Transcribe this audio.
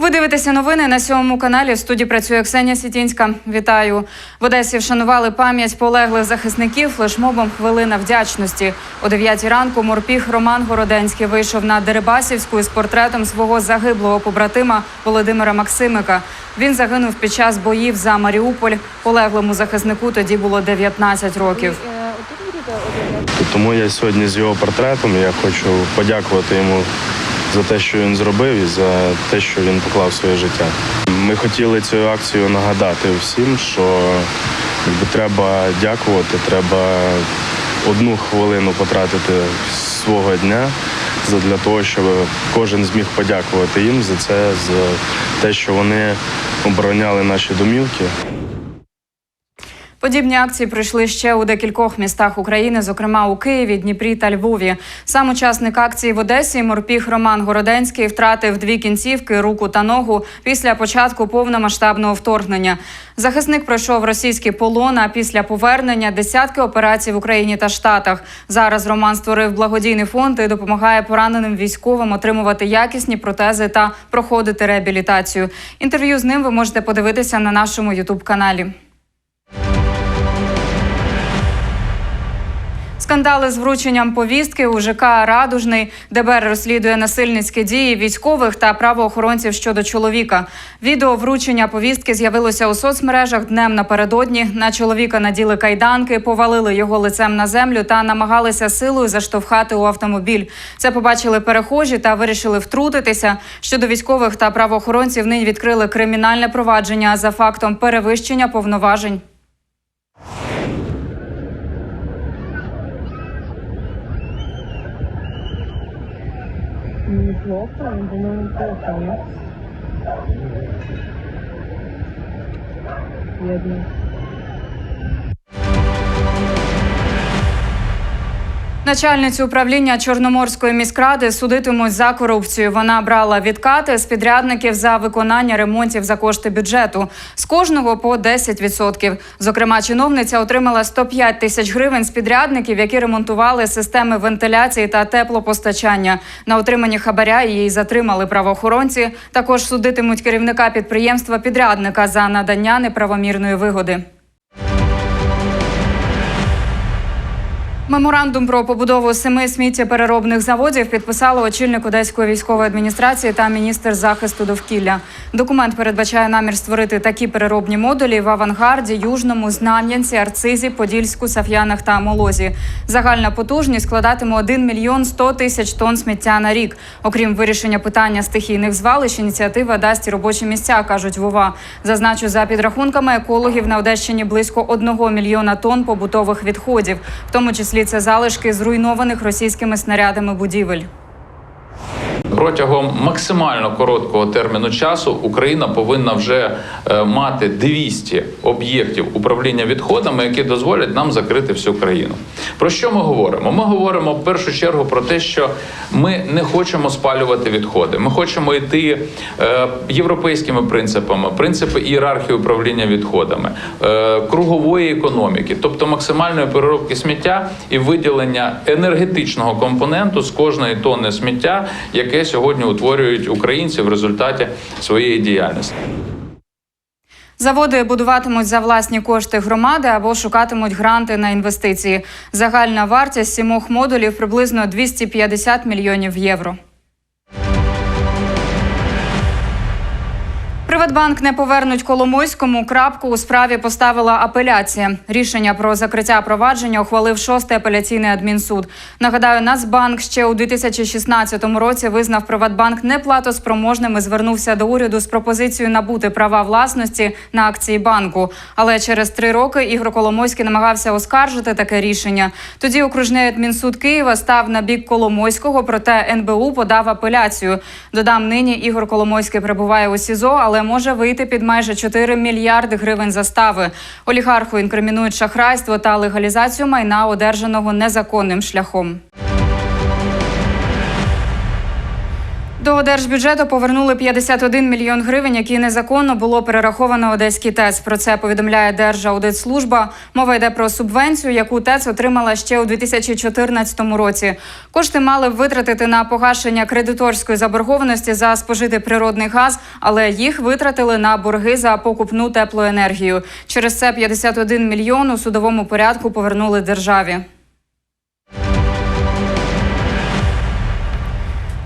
Ви дивитеся новини на сьомому каналі. В студії працює Ксенія Сітінська. Вітаю в Одесі. Вшанували пам'ять полеглих захисників флешмобом Хвилина вдячності. О 9 ранку морпіг Роман Городенський вийшов на Дерибасівську із портретом свого загиблого побратима Володимира Максимика. Він загинув під час боїв за Маріуполь. Полеглому захиснику тоді було 19 років. Тому я сьогодні з його портретом. Я хочу подякувати йому за те, що він зробив, і за те, що він поклав своє життя. Ми хотіли цю акцію нагадати всім, що якби, треба дякувати, треба одну хвилину потратити свого дня для того, щоб кожен зміг подякувати їм за це, за те, що вони обороняли наші домівки. Подібні акції пройшли ще у декількох містах України, зокрема у Києві, Дніпрі та Львові. Сам учасник акції в Одесі морпіг Роман Городенський втратив дві кінцівки, руку та ногу після початку повномасштабного вторгнення. Захисник пройшов російський полон. А після повернення десятки операцій в Україні та Штатах. Зараз Роман створив благодійний фонд і допомагає пораненим військовим отримувати якісні протези та проходити реабілітацію. Інтерв'ю з ним ви можете подивитися на нашому Ютуб каналі. Скандали з врученням повістки у ЖК Радужний ДБР розслідує насильницькі дії військових та правоохоронців щодо чоловіка. Відео вручення повістки з'явилося у соцмережах днем напередодні. На чоловіка наділи кайданки, повалили його лицем на землю та намагалися силою заштовхати у автомобіль. Це побачили перехожі та вирішили втрутитися. Щодо військових та правоохоронців нині відкрили кримінальне провадження за фактом перевищення повноважень. deslocando, não colocando. E a gente Начальницю управління Чорноморської міськради судитимуть за корупцію. Вона брала відкати з підрядників за виконання ремонтів за кошти бюджету. З кожного по 10%. Зокрема, чиновниця отримала 105 тисяч гривень з підрядників, які ремонтували системи вентиляції та теплопостачання. На отриманні хабаря її затримали правоохоронці. Також судитимуть керівника підприємства підрядника за надання неправомірної вигоди. Меморандум про побудову семи сміттєпереробних заводів підписали очільник Одеської військової адміністрації та міністр захисту довкілля. Документ передбачає намір створити такі переробні модулі в авангарді, южному, знам'янці, арцизі, подільську, саф'янах та молозі. Загальна потужність складатиме 1 мільйон 100 тисяч тонн сміття на рік. Окрім вирішення питання стихійних звалищ, ініціатива дасть робочі місця, кажуть Вова. Зазначу, за підрахунками екологів на Одещині близько 1 мільйона тонн побутових відходів, в тому числі це залишки зруйнованих російськими снарядами будівель. Протягом максимально короткого терміну часу Україна повинна вже е, мати 200 об'єктів управління відходами, які дозволять нам закрити всю країну. Про що ми говоримо? Ми говоримо в першу чергу про те, що ми не хочемо спалювати відходи. Ми хочемо йти е, європейськими принципами, принципи ієрархії управління відходами, е, кругової економіки, тобто максимальної переробки сміття і виділення енергетичного компоненту з кожної тонни сміття, яке сьогодні утворюють українці в результаті своєї діяльності. Заводи будуватимуть за власні кошти громади або шукатимуть гранти на інвестиції. Загальна вартість сімох модулів приблизно 250 мільйонів євро. Приватбанк не повернуть Коломойському. Крапку у справі поставила апеляція. Рішення про закриття провадження ухвалив шостий апеляційний адмінсуд. Нагадаю, Нацбанк ще у 2016 році визнав Приватбанк неплатоспроможним і звернувся до уряду з пропозицією набути права власності на акції банку. Але через три роки Ігор Коломойський намагався оскаржити таке рішення. Тоді окружний адмінсуд Києва став на бік Коломойського, проте НБУ подав апеляцію. Додам нині Ігор Коломойський перебуває у СІЗО, але може вийти під майже 4 мільярди гривень застави. Олігарху інкримінують шахрайство та легалізацію майна, одержаного незаконним шляхом. До держбюджету повернули 51 мільйон гривень, які незаконно було перераховано Одеський ТЕЦ. Про це повідомляє Держаудитслужба. Мова йде про субвенцію, яку ТЕЦ отримала ще у 2014 році. Кошти мали б витратити на погашення кредиторської заборгованості за спожитий природний газ, але їх витратили на борги за покупну теплоенергію. Через це 51 мільйон у судовому порядку повернули державі.